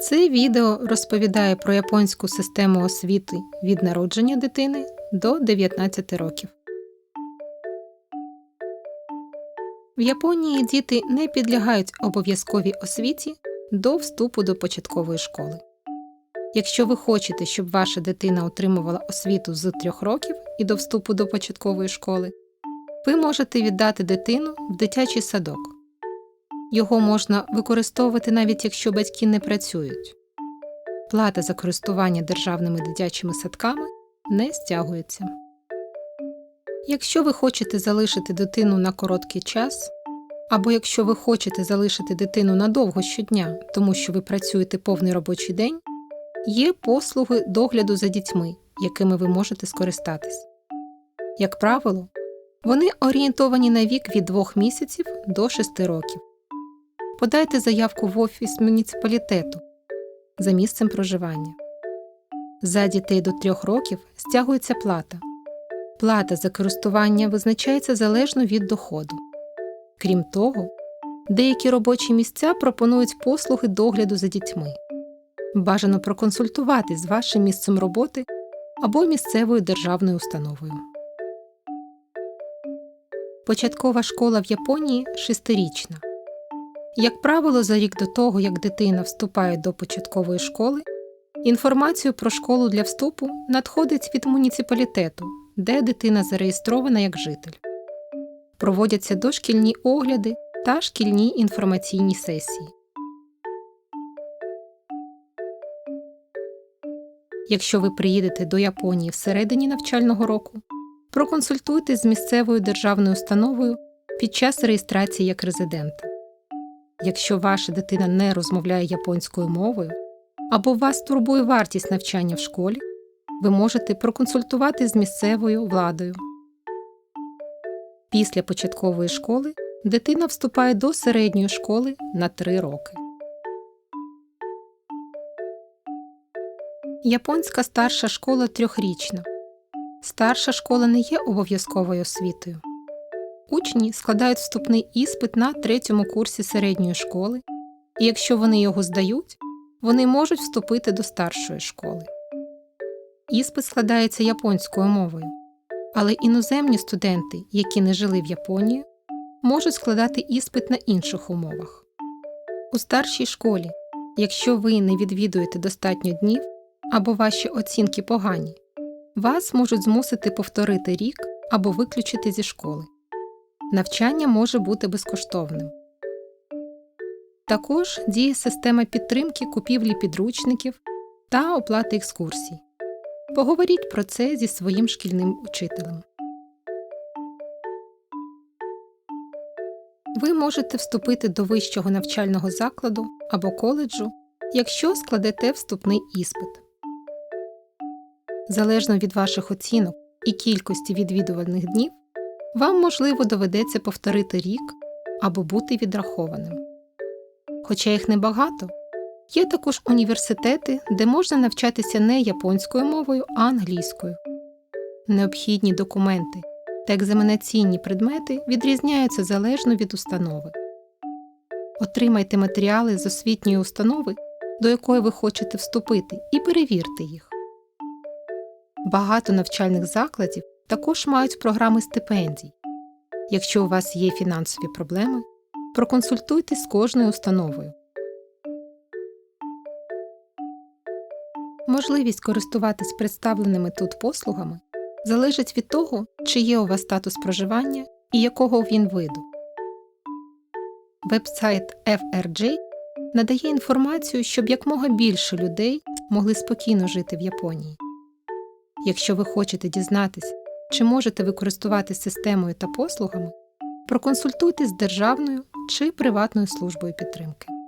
Це відео розповідає про японську систему освіти від народження дитини до 19 років. В Японії діти не підлягають обов'язковій освіті до вступу до початкової школи. Якщо ви хочете, щоб ваша дитина отримувала освіту з 3 років і до вступу до початкової школи, ви можете віддати дитину в дитячий садок. Його можна використовувати навіть якщо батьки не працюють. Плата за користування державними дитячими садками не стягується. Якщо ви хочете залишити дитину на короткий час, або якщо ви хочете залишити дитину надовго щодня, тому що ви працюєте повний робочий день, є послуги догляду за дітьми, якими ви можете скористатись. Як правило, вони орієнтовані на вік від 2 місяців до 6 років. Подайте заявку в офіс муніципалітету за місцем проживання. За дітей до 3 років стягується плата. Плата за користування визначається залежно від доходу. Крім того, деякі робочі місця пропонують послуги догляду за дітьми. Бажано проконсультувати з вашим місцем роботи або місцевою державною установою. Початкова школа в Японії шестирічна. Як правило, за рік до того, як дитина вступає до початкової школи, інформацію про школу для вступу надходить від муніципалітету, де дитина зареєстрована як житель. Проводяться дошкільні огляди та шкільні інформаційні сесії. Якщо ви приїдете до Японії всередині навчального року, проконсультуйтесь з місцевою державною установою під час реєстрації як резидента. Якщо ваша дитина не розмовляє японською мовою або вас турбує вартість навчання в школі, ви можете проконсультувати з місцевою владою. Після початкової школи дитина вступає до середньої школи на 3 роки. Японська старша школа трьохрічна. Старша школа не є обов'язковою освітою. Учні складають вступний іспит на третьому курсі середньої школи, і якщо вони його здають, вони можуть вступити до старшої школи. Іспит складається японською мовою, але іноземні студенти, які не жили в Японії, можуть складати іспит на інших умовах. У старшій школі, якщо ви не відвідуєте достатньо днів або ваші оцінки погані, вас можуть змусити повторити рік або виключити зі школи. Навчання може бути безкоштовним. Також діє система підтримки купівлі підручників та оплати екскурсій. Поговоріть про це зі своїм шкільним учителем. Ви можете вступити до вищого навчального закладу або коледжу, якщо складете вступний іспит. Залежно від ваших оцінок і кількості відвідувальних днів, вам, можливо, доведеться повторити рік або бути відрахованим. Хоча їх небагато, є також університети, де можна навчатися не японською мовою, а англійською. Необхідні документи та екзаменаційні предмети відрізняються залежно від установи. Отримайте матеріали з освітньої установи, до якої ви хочете вступити, і перевірте їх. Багато навчальних закладів також мають програми стипендій. Якщо у вас є фінансові проблеми, проконсультуйтесь з кожною установою. Можливість користуватись представленими тут послугами залежить від того, чи є у вас статус проживання і якого він виду. Вебсайт FRJ надає інформацію, щоб якмога більше людей могли спокійно жити в Японії. Якщо ви хочете дізнатись, чи можете ви користуватися системою та послугами, проконсультуйтесь з державною чи приватною службою підтримки.